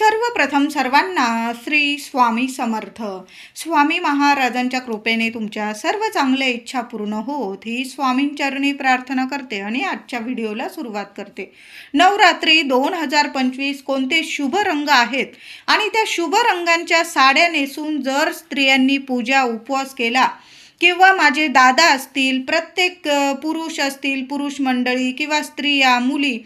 सर्वप्रथम सर्वांना श्री स्वामी समर्थ. स्वामी महाराजांच्या कृपेने तुमच्या सर्व चांगल्या इच्छा पूर्ण होत ही स्वामींचरणी प्रार्थना करते आणि आजच्या व्हिडिओला सुरुवात करते. नवरात्री दोन हजार पंचवीस कोणते शुभ रंग आहेत? आणि त्या शुभ रंगांच्या साड्या नेसून जर स्त्रियांनी पूजा उपवास केला किंवा माझे दादा असतील प्रत्येक पुरुष असतील पुरुष मंडळी किंवा स्त्रिया मुली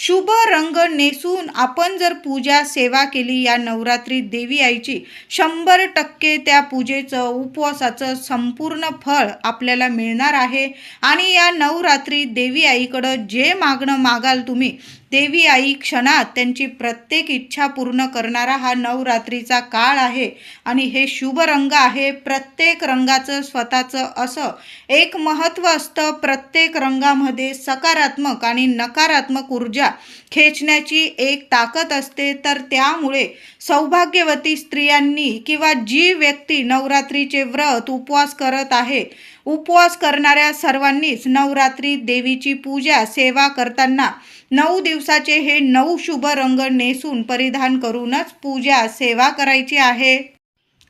शुभ रंग नेसून आपण जर पूजा सेवा केली या नवरात्रीत देवी आईची शंभर टक्के त्या पूजेचं उपवासाचं संपूर्ण फळ आपल्याला मिळणार आहे. आणि या नवरात्रीत देवी आईकडं जे मागणं मागाल तुम्ही देवी आई क्षणात त्यांची प्रत्येक इच्छा पूर्ण करणारा हा नवरात्रीचा काळ आहे. आणि हे शुभ रंग आहे. प्रत्येक रंगाचं स्वतःचं असं. एक महत्त्व असतं प्रत्येक रंगामध्ये सकारात्मक आणि नकारात्मक ऊर्जा खेचण्याची एक ताकद असते. तर त्यामुळे सौभाग्यवती स्त्रियांनी किंवा जी व्यक्ती नवरात्रीचे व्रत उपवास करत आहे उपवास करणाऱ्या सर्वांनीच नवरात्रीत देवीची पूजा सेवा करताना नऊ दिवसाचे हे नऊ शुभ रंग नेसून परिधान करूनच पूजा सेवा करायची आहे.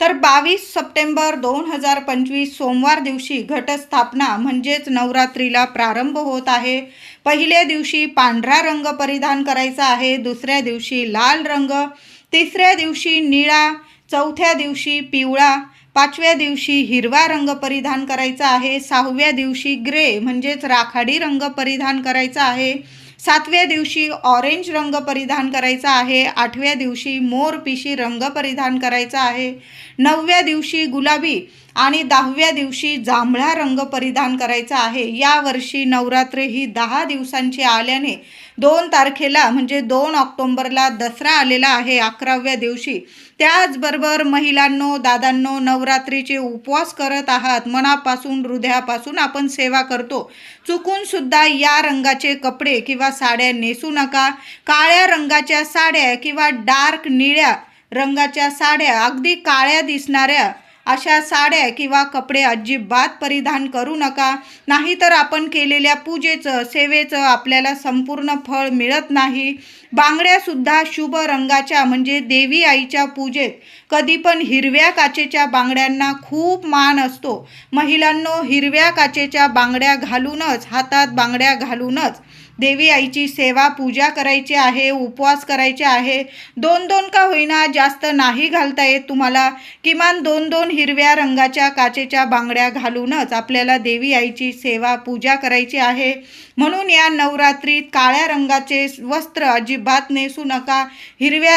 तर बावीस सप्टेंबर दोन हजार पंचवीस सोमवार दिवशी घटस्थापना म्हणजेच नवरात्रीला प्रारंभ होत आहे. पहिल्या दिवशी पांढरा रंग परिधान करायचा आहे दुसऱ्या दिवशी लाल रंग तिसऱ्या दिवशी निळा चौथ्या दिवशी पिवळा पाचव्या दिवशी हिरवा रंग परिधान करायचा आहे सहाव्या दिवशी ग्रे म्हणजेच राखाडी रंग परिधान करायचा आहे सातव्या दिवशी ऑरेंज रंग परिधान करायचा आहे आठव्या दिवशी मोर पिशी रंग परिधान करायचा आहे नवव्या दिवशी गुलाबी आणि दहाव्या दिवशी जांभळा रंग परिधान करायचा आहे. यावर्षी नवरात्र ही दहा दिवसांची आल्याने दोन तारखेला म्हणजे दोन ऑक्टोंबरला दसरा आलेला आहे अकराव्या दिवशी. त्याचबरोबर महिलांनो दादांनो नवरात्रीचे उपवास करत आहात. मनापासून हृदयापासून आपण सेवा करतो. चुकून सुद्धा या रंगाचे कपडे किंवा साड्या नेसू नका. काळ्या रंगाच्या साड्या किंवा डार्क निळ्या रंगाच्या साड्या अगदी काळ्या दिसणाऱ्या अशा साड्या किंवा कपडे अजिबात परिधान करू नका. नाहीतर आपण केलेल्या पूजेचं सेवेचं आपल्याला संपूर्ण फळ मिळत नाही. बांगड्यासुद्धा शुभ रंगाच्या म्हणजे देवी आईच्या पूजेत. कधी पण हिरव्या काचेच्या बांगड्यांना खूप मान असतो. महिलांनो हिरव्या काचेच्या बांगड्या घालूनच हातात बांगड्या घालूनच. देवी आईची सेवा पूजा करायची आहे उपवास करायचे आहे. दोन दोन का होईना जास्त नाही घालता येत तुम्हाला. किमान दोन दोन हिरव्या रंगाच्या काचेच्या बांगड्या घालूनच आपल्याला देवी आईची सेवा पूजा करायची आहे. म्हणून या नवरात्रीत काळ्या रंगाचे वस्त्र अजिबात नेसू नका. हिरव्या